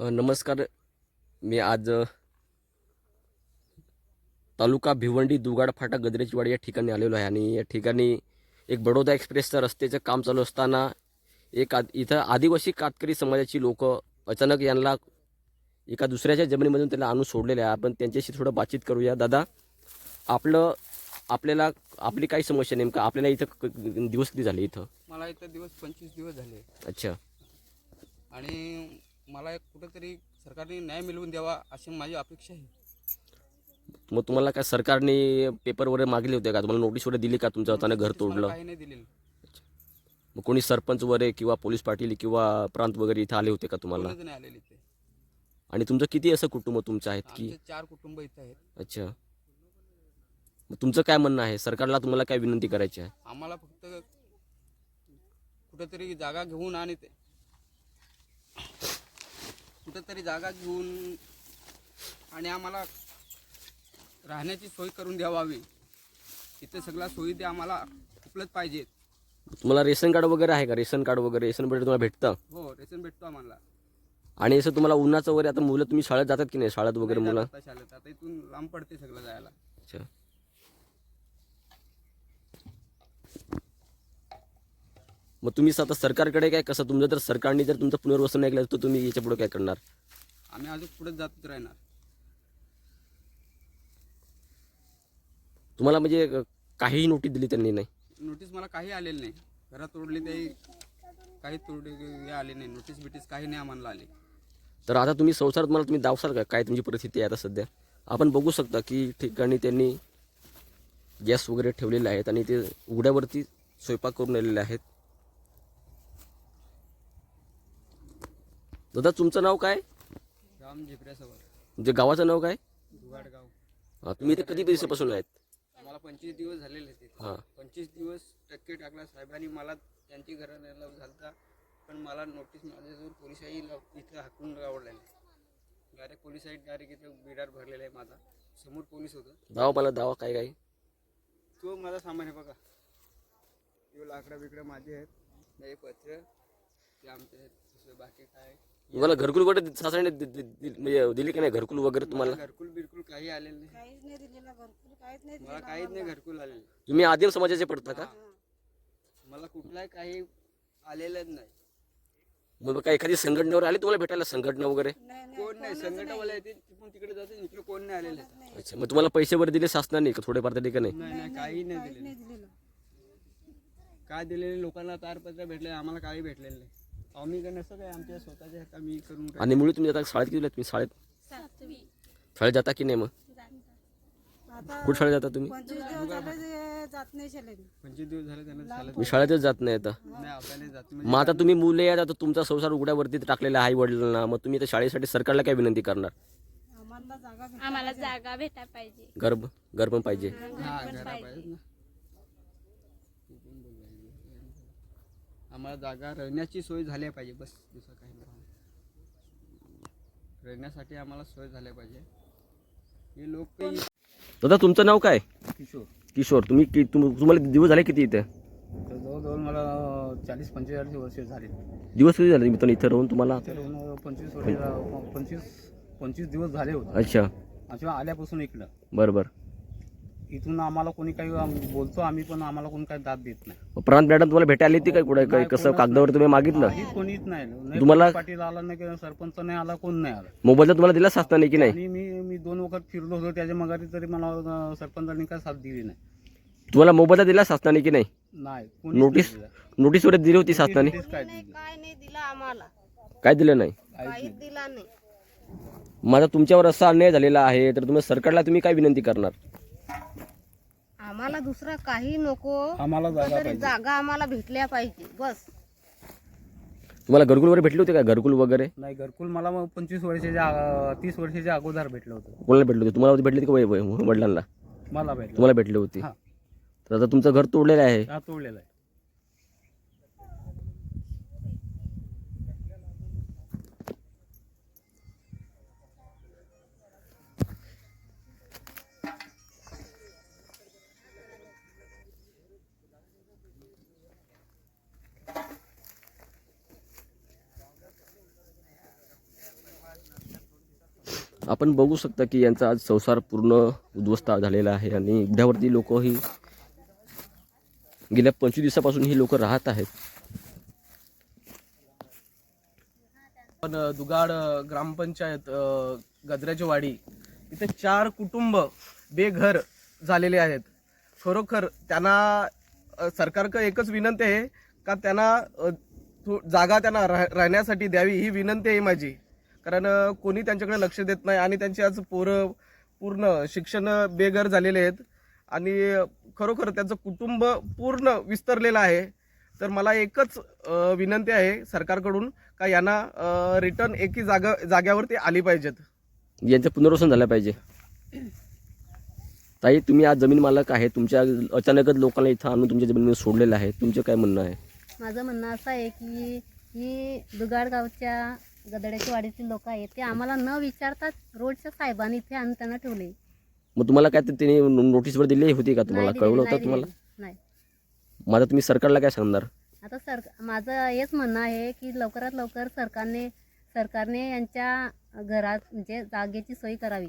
नमस्कार. मी आज तालुका भिवंडी दुगाड फाटा गजरेचीवाडी या ठिकाणी आलेलो आहे आणि या ठिकाणी एक बडोदा एक्सप्रेसचं रस्त्याचं काम चालू असताना एक आद इथं आदिवासी कातकरी समाजाची लोक अचानक यांना एका दुसऱ्याच्या जमिनीमधून त्याला आणून सोडलेले आहे. आपण त्यांच्याशी थोडं बातचीत करूया. दादा आपलं आपल्याला आपली काय समस्या नेमकं? आपल्याला इथं दिवस किती झाले इथं? मला इथं दिवस पंचवीस दिवस झाले. अच्छा. आणि मला एक कुठंतरी सरकारने न्याय मिळवून द्यावा अशी माझी अपेक्षा आहे. मग तुम्हाला काय सरकारने पेपर वगैरे मागले होते का? तुम्हाला नोटीस वगैरे दिली का तुमचं अचानक घर तोडलं? काही नाही दिलेलं. मग कोणी सरपंच वगैरे किंवा पोलीस पाटील किंवा प्रांत वगैरे इथं आले होते का तुम्हाला? कोणीच नाही आलेले इथे. आणि तुमचं किती असं कुटुंब तुमचं आहेत की? आमचे चार कुटुंब इथं आहेत. अच्छा. मग तुमचं काय म्हणणं आहे? सरकारला तुम्हाला काय विनंती करायची आहे? आम्हाला फक्त कुठंतरी जागा घेऊन आणि ते कुठंतरी जागा घेऊन आणि आम्हाला राहण्याची सोय करून द्यावावी. इथे सगळ्या सोयी ते आम्हाला उपलब्ध पाहिजेत. तुम्हाला रेशन कार्ड वगैरे आहे का? रेशन कार्ड वगैरे रेशन वगैरे तुम्हाला भेटतं? हो रेशन भेटतो आम्हाला. आणि असं तुम्हाला उन्हाचं वगैरे आता मुलं तुम्ही शाळेत जातात की नाही? शाळेत वगैरे नाही मुलं? जात शाळेत. आता इथून लांब पडते सगळं जायला. अच्छा. मग तुम्ही आता सरकारकडे काय कसं तुमचं जर सरकारने जर तुमचं पुनर्वसन ऐकलं तर तुम्ही याच्यापुढे काय करणार? आम्ही अजून पुढे जातच राहणार. तुम्हाला म्हणजे काहीही नोटीस दिली त्यांनी नाही? नोटीस मला काही आलेली नाही. घरात तोडली ते काही तोडले आले नाही. नोटीस बिटीस काही नाही आम्हाला आले. तर आता तुम्ही संसारात मला तुम्ही दावसाल का? काय तुमची परिस्थिती आहे आता सध्या? आपण बघू शकता की ठिकाणी त्यांनी गॅस वगैरे ठेवलेले आहेत आणि ते उघड्यावरती स्वयंपाक करून आलेले आहेत. दादा तुमचं नाव काय? राम म्हणजे गावाचं नाव काय? दुगाडगाव. हा, तुम्ही इथे कधी दिवसापासून आहेत? आम्हाला पंचवीस दिवस झालेले ते हां. पंचवीस दिवस टक्के टाकला साहेबांनी. मला त्यांची घरं न्यायला झालता पण मला नोटीस माझ्याजवळ पोलिसाही लाव- इथं हाकून आवडलेले डायरेक्ट पोलिसाही डायरेक्ट इथं बिडार भरलेला आहे माझा. समोर पोलीस होतं. दावा मला दावा काय काय? तो माझा सामान आहे बघा. हे लाकडं बिकडं माझे आहेत. हे पत्र. ते आमचे आहेत. दुसरं बाकी काय? तुम्हाला घरकुल वगैरे सासऱ्याने दि- दि- दि- म्हणजे दिली की नाही घरकुल वगैरे तुम्हाला? घरकुल बिरकुल काही आलेलं नाही. काहीच नाही दिलेलं घरकुल काहीच नाही मला काहीच नाही घरकुल आलेलं. तुम्ही आदिम समाजाचे पडता का? मला कुठलाही काही आलेलंच नाही. मग काय एखादी संघटनेवर आली तुम्हाला भेटायला संघटना वगैरे? नाही नाही कोण नाही येते तिकडून तिकडे जाते इकडे कोण नाही आलेले. अच्छा मग तुम्हाला पैसे वगैरे दिले शासनाने का थोडेफार तरी का नाही? नाही नाही काही नाही दिलेलं. नाही दिलेलं. काय दिलेले लोकांना तारपत्र भेटले आम्हाला काही भेटलेलं नाही. आम्ही काय नसतं काय आमच्या स्वतःच्या हात आम्ही करून काय आणि मुळे तुम्ही आता शाळेत किती तुम्ही शाळेत? शाळेत जाता की नाही मग? आता कुठं शाळेत जाता तुम्ही? पंचवीस दिवस झाले जे जात नाही शाळेत. पंचवीस दिवस झाले त्यांना चालत मी शाळेतच जात नाही आता. नाही जात म्हणजे मग आता तुम्ही मुले आहेत आता तुमचा संसार उघड्यावरती टाकलेला आहे आई वडिलांना. मग तुम्ही आता शाळेसाठी सरकारला काय विनंती करणार? आम्हाला जागा भेट आम्हाला जागा भेटायला पाहिजे. घर पण पाहिजे. हा घरा पाहिजेत ना. आम्हाला जागा राहण्याची सोय झाली पाहिजे बस दुसरं काही नाही. राहण्यासाठी आम्हाला सोय झाल्या पाहिजे. हे लोक दादा तुमचं नाव काय? किशोर. किशोर तुम्ही कि- तुम- तुम्हाला दिवस झाले किती इथे? तर जवळजवळ मला चाळीस पंचेचाळीस वर्ष झाले. दिवस किती झाले मित्रांनो इथं राहून तुम्हाला? तर पंचवीस वर्ष पंचवीस पंचवीस दिवस झाले होते. अच्छा. आमच्या आल्यापासून इकडं. बरं बरं. इथून आम्हाला कोणी काही आम- बोलतो आम्ही पण आम्हाला कोणी काही दाद देत नाही. प्रांत मॅडम तुम्हाला भेटायला येते काय कुठे? काय नाही, कसं कागदावर तुम्ही मागितलं? काही कोणीच नाही. नाही तुम्हाला- पोलीस पाटील आला नाही किंवा सरपंच नाही आला कोण नाही आला. मोबाईल तुम्हाला दिला शासनाने की नाही? आणि मी मी दोन वखत फिरलो होतो त्याच्या मगारी तरी मला अं, सरपंचांनी काय साथ दिली नाही. तुम्हाला मोबाईल दिला शासनाने की नाही? नाही कोणीच नोटीस नाही दिला. नोटीस वगैरे दिली होती शासनाने नोटीस काय दिली? काय नाही दिला आम्हाला. काय दिलं नाही? काहीच दिला नाही. माझा तुमच्यावर असा अन्याय झालेला आहे तर तुम्ही सरकारला तुम्ही काय विनंती करणार? आम्हाला दुसरा काही नको. आम्हाला जागा तरी पाहिजे. जागा आम्हाला भेटल्या पाहिजे. बस. तुम्हाला घरकुल वगैरे भेटले होते का? घरकुल वगैरे? नाही घरकुल मला मग पंचवीस वर्षाच्या अं, तीस वर्षाच्या अगोदर भेटलं होतं. कोणाला भेटले होते. तुम्हाला भेटले होते का वय- वय- वडिलांना? मला भेटलं तुम्हाला भेटले होते. हा. तर आता तुमचं घर तोडलेलं आहे. हा तोडलेला आहे. आपण बघू शकता की यांचा आज संसार पूर्ण उद्ध्वस्त झालेला आहे आणि इगड्यावरती लोक ही गेल्या पंचवीस दिवसापासून ही लोक राहत आहेत. पण दुगाड ग्रामपंचायत अ, गजऱ्याची वाडी इथे चार कुटुंब बेघर झालेले आहेत. खरोखर त्यांना सरकारकडे एकच विनंती आहे का त्यांना थो- जागा त्यांना राहण्यासाठी द्यावी ही विनंती आहे माझी. कारण कोणी त्यांच्याकडे लक्ष देत नाही आणि त्यांची आज पोरं पूर्ण शिक्षण बेघर झालेले आहेत. आणि खरोखर त्यांचं कुटुंब पूर्ण विस्तरलेलं आहे. तर मला एकच विनंती आहे सरकारकडून का यांना रिटर्न एकी जागा जाग्यावरती आली पाहिजेत. यांचं पुनर्वसन झालं पाहिजे. ताई तुम्ही आज जमीन मालक आहे. तुमच्या अचानकच लोकांना इथं आणून तुमच्या जमिनीमध्ये सोडलेलं आहे. तुमचं काय म्हणणं आहे? माझं म्हणणं असं आहे की ही दुगाड गावच्या गदड्याची वाडीतील लोक आहेत ते आम्हाला न विचारताच रोडच्या साहेबांनी इथे आणून त्यांना ठेवले. मग तुम्हाला काय ते त्यांनी नोटीसवर दिली होती का तुम्हाला? नाही कळवलं दिलेली, होतं तुम्हाला? दिलेली. नाही. माझा तुम्ही सरकारला काय सांगणार? आता सर माझं हेच म्हणणं आहे की लवकरात लवकर सरकारने सरकारने यांच्या घरात म्हणजे जागेची सोय करावी.